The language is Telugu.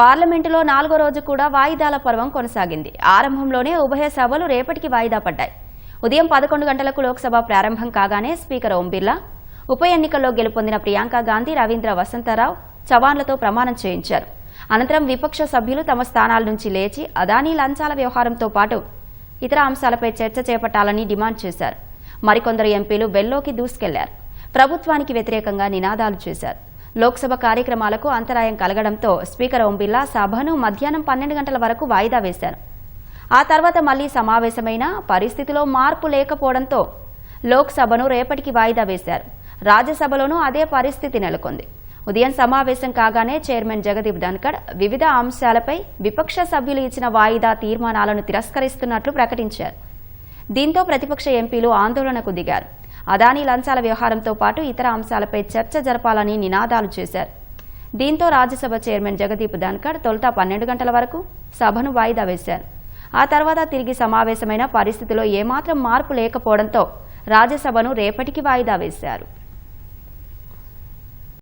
పార్లమెంటులో నాలుగో రోజు కూడా వాయిదాల పర్వం కొనసాగింది. ఆరంభంలోనే ఉభయ సభలు రేపటికి వాయిదా పడ్డాయి. ఉదయం పదకొండు గంటలకు లోక్సభ ప్రారంభం కాగానే స్పీకర్ ఓం బిర్లా ఉప ఎన్నికల్లో గెలుపొందిన ప్రియాంక గాంధీ రవీంద్ర వసంతరావు చవాన్లతో ప్రమాణం చేయించారు. అనంతరం విపక్ష సభ్యులు తమ స్థానాల నుంచి లేచి అదానీ లంచాల వ్యవహారంతో పాటు ఇతర అంశాలపై చర్చ చేపట్టాలని డిమాండ్ చేశారు. మరికొందరు ఎంపీలు బెల్లోకి దూసుకెళ్ళారు. ప్రభుత్వానికి వ్యతిరేకంగా నినాదాలు చేశారు. లోక్సభ కార్యక్రమాలకు అంతరాయం కలగడంతో స్పీకర్ ఓం బిర్లా సభను మధ్యాహ్నం పన్నెండు గంటల వరకు వాయిదా వేశారు. ఆ తర్వాత మళ్ళీ సమావేశమైన పరిస్థితిలో మార్పు లేకపోవడంతో లోక్సభను రేపటికి వాయిదా వేశారు. రాజ్యసభలోనూ అదే పరిస్థితి నెలకొంది. ఉదయం సమావేశం కాగానే చైర్మన్ జగదీప్ ధన్కడ్ వివిధ అంశాలపై విపక్ష సభ్యులు ఇచ్చిన వాయిదా తీర్మానాలను తిరస్కరిస్తున్నట్లు ప్రకటించారు. దీంతో ప్రతిపక్ష ఎంపీలు ఆందోళనకు దిగారు. అదానీ లంచాల వ్యవహారంతో పాటు ఇతర అంశాలపై చర్చ జరపాలని నినాదాలు చేశారు. దీంతో రాజ్యసభ చైర్మన్ జగదీప్ ధన్కర్ తొలుత పన్నెండు గంటల వరకు సభను వాయిదా వేశారు. ఆ తర్వాత తిరిగి సమావేశమైన పరిస్థితిలో ఏమాత్రం మార్పు లేకపోవడంతో రాజ్యసభను రేపటికి వాయిదా వేశారు.